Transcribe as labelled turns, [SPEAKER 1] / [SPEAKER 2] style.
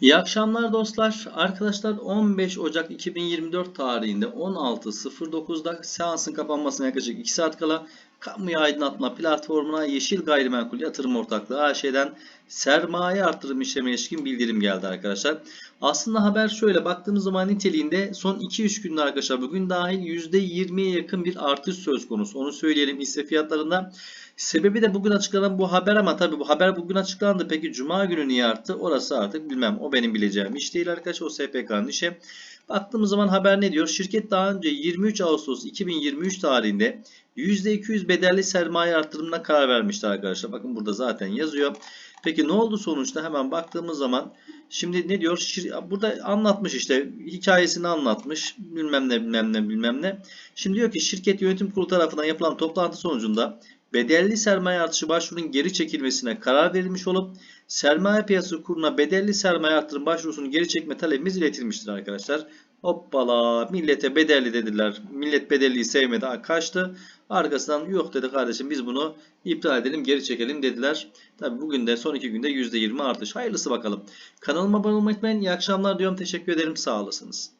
[SPEAKER 1] İyi akşamlar dostlar. Arkadaşlar 15 Ocak 2024 tarihinde 16.09'da seansın kapanmasına yaklaşık 2 saat kala Kamuya Aydınlatma Platformu'na Yeşil Gayrimenkul Yatırım Ortaklığı AŞ'den sermaye artırım işlemine ilişkin bildirim geldi arkadaşlar. Aslında haber şöyle baktığımız zaman niteliğinde son 2-3 günde arkadaşlar bugün dahil %20'ye yakın bir artış söz konusu. Onu söyleyelim hisse fiyatlarında. Sebebi de bugün açıklanan bu haber ama tabii bu haber bugün açıklandı. Peki cuma günü niye arttı? Orası artık bilmem. O benim bileceğim iş değil arkadaşlar. O SPK'nın işi. Baktığımız zaman haber ne diyor? Şirket daha önce 23 Ağustos 2023 tarihinde %200 bedelli sermaye artırımına karar vermişti arkadaşlar. Bakın burada zaten yazıyor. Peki ne oldu sonuçta? Hemen baktığımız zaman şimdi ne diyor? Şir- Burada anlatmış işte hikayesini anlatmış. Bilmem ne bilmem ne bilmem ne. Şimdi diyor ki şirket yönetim kurulu tarafından yapılan toplantı sonucunda bedelli sermaye artışı başvurunun geri çekilmesine karar verilmiş olup sermaye piyasası kuruna bedelli sermaye artırım başvurusunun geri çekme talebimiz iletilmiştir arkadaşlar. Hoppala millete bedelli dediler. Millet bedelliyi sevmedi kaçtı. Arkasından yok dedi kardeşim biz bunu iptal edelim geri çekelim dediler. Tabi bugün de son iki günde %20 artış. Hayırlısı bakalım. Kanalıma abone olmayı unutmayın. İyi akşamlar diyorum. Teşekkür ederim. Sağ olasınız.